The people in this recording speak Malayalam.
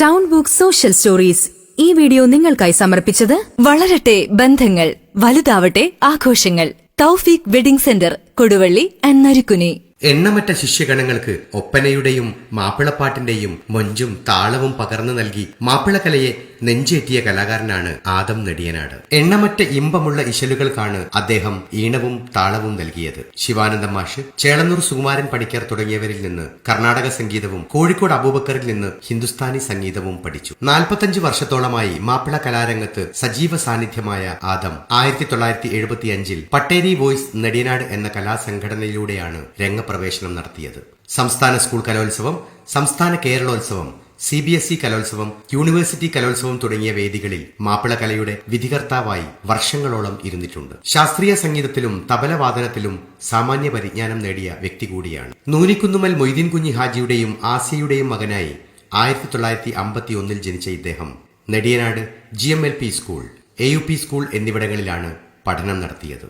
ടൗൺ ബുക്ക് സോഷ്യൽ സ്റ്റോറീസ് ഈ വീഡിയോ നിങ്ങൾക്കായി സമർപ്പിച്ചത് വളരട്ടെ ബന്ധങ്ങൾ വലുതാവട്ടെ ആഘോഷങ്ങൾ. Thoufeeq wedding centre Koduvally and Narikkuni എണ്ണമറ്റ ശിഷ്യഗണങ്ങൾക്ക് ഒപ്പനയുടെയും മാപ്പിളപ്പാട്ടിന്റെയും മൊഞ്ചും താളവും പകർന്നു നൽകി മാപ്പിളകലയെ നെഞ്ചേറ്റിയ കലാകാരനാണ് ആദം നെടിയനാട്. എണ്ണമറ്റ ഇമ്പമുള്ള ഇശലുകൾക്കാണ് അദ്ദേഹം ഈണവും താളവും നൽകിയത്. ശിവാനന്ദ മാഷ് ചേളന്നൂർ സുകുമാരൻ പണിക്കർ തുടങ്ങിയവരിൽ നിന്ന് കർണാടക സംഗീതവും കോഴിക്കോട് അബൂബക്കറിൽ നിന്ന് ഹിന്ദുസ്ഥാനി സംഗീതവും പഠിച്ചു. നാൽപ്പത്തഞ്ച് വർഷത്തോളമായി മാപ്പിള കലാരംഗത്ത് സജീവ സാന്നിധ്യമായ ആദം ആയിരത്തി തൊള്ളായിരത്തി എഴുപത്തിയഞ്ചിൽ പട്ടേരി വോയ്സ് നെടിയനാട് എന്ന കലാസംഘടനയിലൂടെയാണ് രംഗപ്രവേശനം നടത്തിയത്. സംസ്ഥാന സ്കൂൾ കലോത്സവം സംസ്ഥാന Keralolsavam C B S E കലോത്സവം യൂണിവേഴ്സിറ്റി കലോത്സവം തുടങ്ങിയ വേദികളിൽ മാപ്പിള കലയുടെ വിധികർത്താവായി വർഷങ്ങളോളം ഇരുന്നിട്ടുണ്ട്. ശാസ്ത്രീയ സംഗീതത്തിലും തബലവാദനത്തിലും സാമാന്യ പരിജ്ഞാനം നേടിയ വ്യക്തി കൂടിയാണ്. നൂനിക്കുന്നുമൽ മൊയ്തീൻ കുഞ്ഞി ഹാജിയുടെയും ആസിയയുടെയും മകനായി ആയിരത്തി തൊള്ളായിരത്തി അമ്പത്തി ഒന്നിൽ ജനിച്ച ഇദ്ദേഹം Nediyanad G M L P school A U P school എന്നിവിടങ്ങളിലാണ് പഠനം നടത്തിയത്.